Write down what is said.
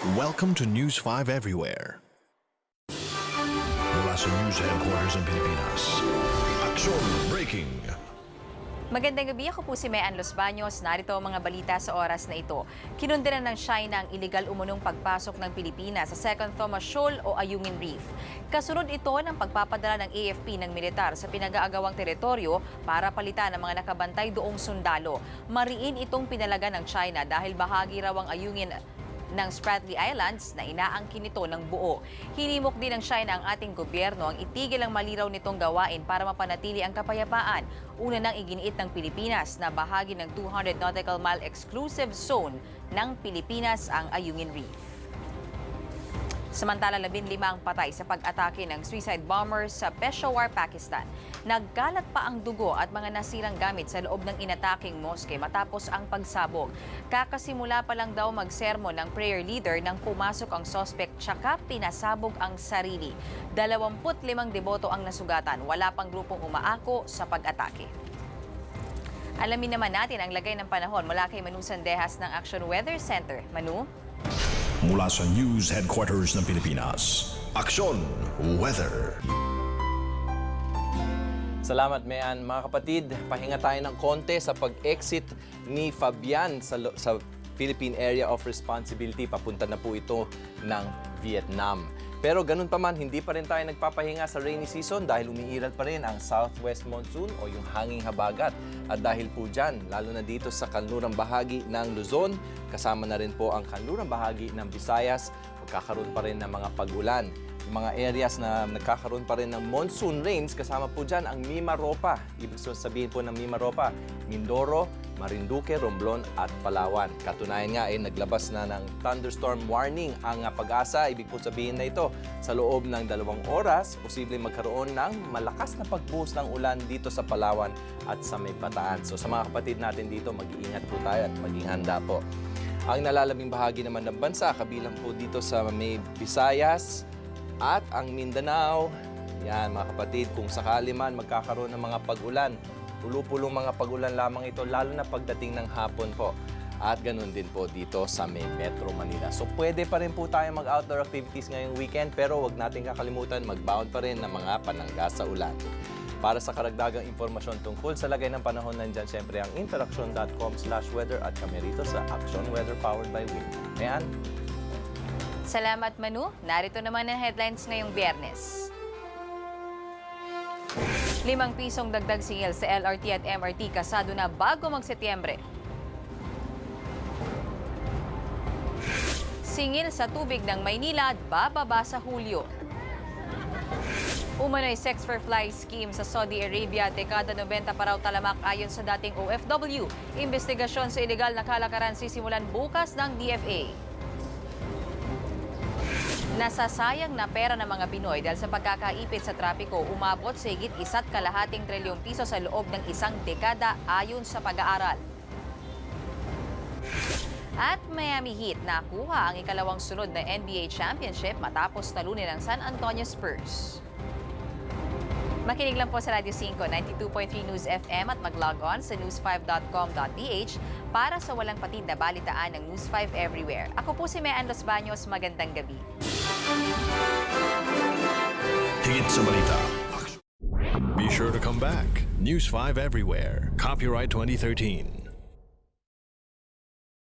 Welcome to News 5 Everywhere. Mula sa News Headquarters ng Pilipinas. Action Breaking. Magandang gabi, ako po si Mean Los Baños. Narito ang mga balita sa oras na ito. Kinundinan ng China ang iligal umunong pagpasok ng Pilipinas sa Second Thomas Shoal o Ayungin Reef. Kasunod ito ng pagpapadala ng AFP ng militar sa pinag-aagawang teritoryo para palitan ang mga nakabantay doong sundalo. Mariin itong pinalaga ng China dahil bahagi raw ang Ayungin ng Spratly Islands na inaangkin nito ng buo. Hinimok din ng China ang ating gobyerno ang itigil ang maliraw nitong gawain para mapanatili ang kapayapaan. Una nang iginiit ng Pilipinas na bahagi ng 200 nautical mile exclusive zone ng Pilipinas ang Ayungin Reef. Samantala, 15 ang patay sa pag-atake ng suicide bomber sa Peshawar, Pakistan. Nagkalat pa ang dugo at mga nasirang gamit sa loob ng inataking moske matapos ang pagsabog. Kakasimula pa lang daw magsermon ng prayer leader nang pumasok ang sospek tsaka pinasabog ang sarili. 25 deboto ang nasugatan. Wala pang grupong umaako sa pag-atake. Alamin naman natin ang lagay ng panahon mula kay Manu Sandehas ng Action Weather Center. Manu? Mula sa News Headquarters ng Pilipinas. Action Weather. Salamat, Mayan. Mga kapatid, pahinga tayo ng konti sa pag-exit ni Fabian sa, sa Philippine Area of Responsibility. Papunta na po ito ng Vietnam. Pero ganun pa man, hindi pa rin tayo nagpapahinga sa rainy season dahil umiiral pa rin ang southwest monsoon o yung hanging habagat. At dahil po dyan, lalo na dito sa kanlurang bahagi ng Luzon, kasama na rin po ang kanlurang bahagi ng Visayas, magkakaroon pa rin ng mga pag-ulan mga areas na nagkakaroon pa rin ng monsoon rains, kasama po dyan ang Mimaropa. Ibig sabihin po ng Mimaropa, Mindoro, Marinduque, Romblon at Palawan. Katunayan nga ay naglabas na ng thunderstorm warning ang pag-asa. Ibig po sabihin na ito, sa loob ng dalawang oras, posible magkaroon ng malakas na pagbuhos ng ulan dito sa Palawan at sa may Bataan. So sa mga kapatid natin dito, mag-iingat po tayo at maging handa po. Ang nalalabing bahagi naman ng bansa, kabilang po dito sa may Visayas, at ang Mindanao. Yan mga kapatid, kung sakali man magkakaroon ng mga pag-ulan, pulo-pulong mga pag-ulan lamang ito, lalo na pagdating ng hapon po. At ganun din po dito sa may Metro Manila. So pwede pa rin po tayo mag-outdoor activities ngayong weekend, pero wag natin kakalimutan mag-bound pa rin ng mga panangga sa ulan. Para sa karagdagang impormasyon tungkol sa lagay ng panahon, nandyan siyempre ang interaction.com slash weather at kami rito sa Action Weather powered by Wind. Ayan, Salamat Manu. Narito naman ang headlines ngayong biyernes. Limang pisong dagdag singil sa LRT at MRT kasado na bago mag-Setyembre. Singil sa tubig ng Maynila at bababa sa Hulyo. Umano'y sex for fly scheme sa Saudi Arabia, dekada 90 pa raw talamak ayon sa dating OFW. Investigasyon sa illegal na kalakaran sisimulan bukas ng DFA. Nasasayang na pera ng mga Pinoy dahil sa pagkakaipit sa trapiko, umabot sa higit isa't kalahating trilyong piso sa loob ng isang dekada ayon sa pag-aaral. At Miami Heat nakuha ang ikalawang sunod na NBA championship matapos talunin ang San Antonio Spurs. Makinig lang po sa Radio 5, 92.3 News FM at mag-log on sa news5.com.ph para sa walang patid na balitaan ng News 5 everywhere. Ako po si Mean Los Baños, magandang gabi. Higit sa balita. Be sure to come back. News 5 Everywhere. Copyright 2013.